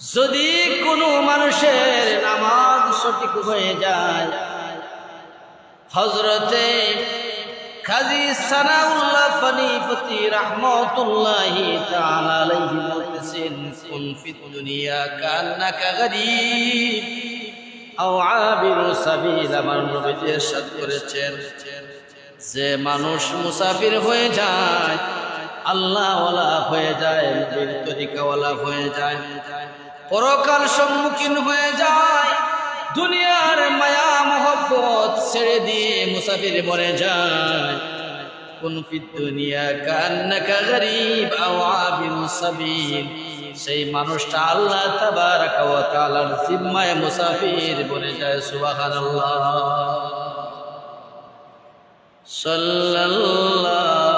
যদি কোনো মানুষের নামাজ সঠিক হয়ে যায় হজরতে খাজি সানাউল্লাহ ফানিপতি রহমতুল্লাহি তাআলা আলাইহি বলতেছেন কুন ফিদ দুনিয়া কান্নাকা গরিব আও আবিরু সাবিল আমার নবীজি ইরশাদ করেছেন, যে মানুষ মুসাফির হয়ে যায়, আল্লাহওয়ালা হয়ে যায় নবীর তরিকাওয়ালা হয়ে যায় পরকাল সম্মুখীন হয়ে যায়। দুনিয়ার মায়া মোহব্বত ছেড়ে দিয়ে মুসাফির মরে যায়। কোন দুনিয়া কান্নাকা গরিব আও আবিরু সাবিল। সেই মানুষটা আল্লাহ তাবারাকা ওয়া তাআলার জিম্মায় মুসাফির বনে যায়, সুবহানাল্লাহ। সাল্লাল্লাহু।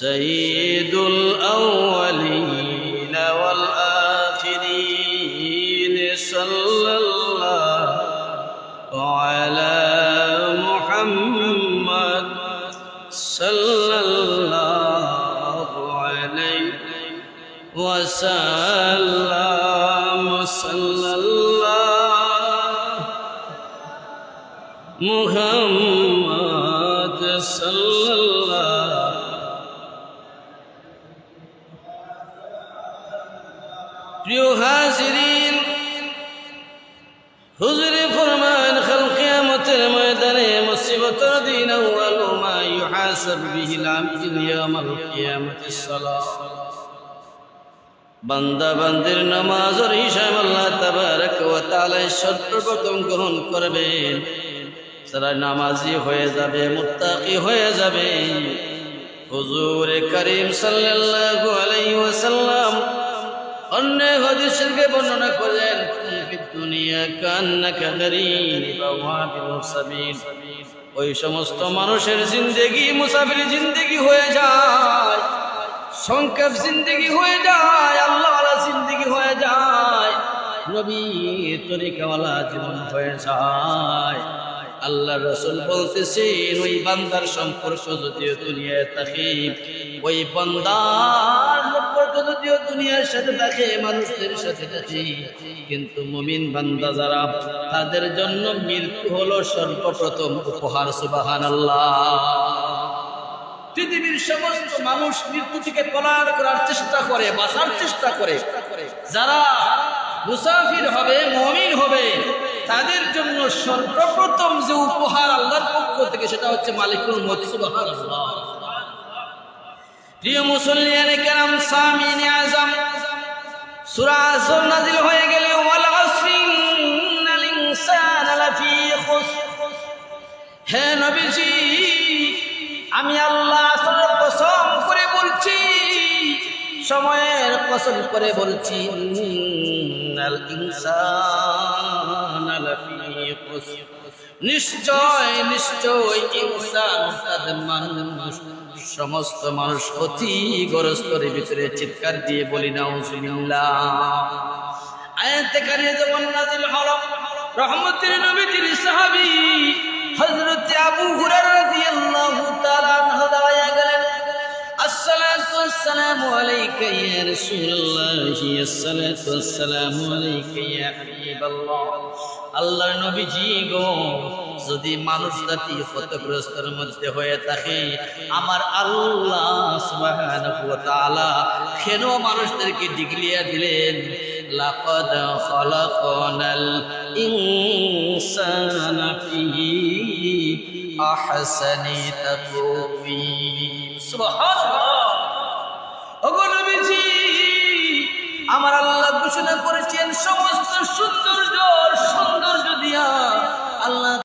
سيد الأولين والآخرين صلى الله على محمد صلى الله عليه وسلم. صلى الله محمد صلى الله প্রিয় হাজিরিন, হুজুরে ফরমান খাল কিয়ামতের ময়দানে মুসিবতের দিন আউয়ালু মা ইউহাসাব বিহিল আমিল ইয়াউমাল কিয়ামতিস সালাহ। বান্দা বান্দির নামাজের হিসাব আল্লাহ তাবারক ওয়া তাআলা সর্বপ্রথম গ্রহণ করবেন যারা নামাজি হয়ে যাবে, মুত্তাকি হয়ে যাবে। হুজুর করিম সাল্লাল্লাহু আলাইহি ওয়াসাল্লাম অন্য হাদিসকে বর্ণনা করেন দুনিয়া ওয়া আবিরু ওই সমস্ত মানুষের জিন্দেগি মুসাফির জিন্দেগি হয়ে যায় সংক্ষেপ জিন্দেগি হয়ে যায় আল্লাহওয়ালা জিন্দেগি হয়ে যায় নবী তরিকাওয়ালা জীবন হয়ে যায়। আল্লাহ রসুল বলতেছেন, ওই বান্দার সম্পর্ক যদিও দুনিয়ায় থাকে ওই বান্দার যদিও দুনিয়ার সাথে থাকে মানুষের সাথে থাকে। কিন্তু মুমিন বান্দা যারা, তাদের জন্য মৃত্যু হলো সর্বপ্রথম উপহার সুবাহান আল্লাহ পৃথিবীর সমস্ত মানুষ মৃত্যু থেকে পলায়ন করার চেষ্টা করে, বাঁচার চেষ্টা করে। যারা মুসাফির হবে, মমিন হবে, তাদের জন্য সর্বপ্রথম যে উপহার আল্লাহর পক্ষ থেকে, সেটা হচ্ছে মালিকুল মৎসুবাহার প্রিয় মুসল্লিয়ানে কেরাম, সামিনে আজম, সূরা নাজিল হয়ে গেলে হে নবীজি, আমি আল্লাহ কসম করে বলছি, সময়ের কসম করে বলছি, ইন্নাল ইনসানা নিশ্চয় নিশ্চয় ইনসান তাদের মানুষ, সমস্ত মানুষ ভিতরে চিৎকার দিয়ে বলি না আয়াতে হল রহমতের আবু হুরায়রা দাঁড়ায়া গেলেন আসসালাতু ওয়াসসালামু আলাইকা ইয়া রাসূলুল্লাহ, আসসালাতু ওয়াসসালামু আলাইকা ইয়া হাবিবাল্লাহ। আল্লাহর নবীজি গো, যদি মানুষ জাতি ক্ষতগ্রস্তের মধ্যে হয়ে থাকে, আমার আল্লাহ সুবহানাহু ওয়া তাআলা কেন মানুষদেরকে ডিগলিয়া দিলেন? লাকাদ খলাকনাল ইনসানা ফি আহসানি তাকওয়িম। আমার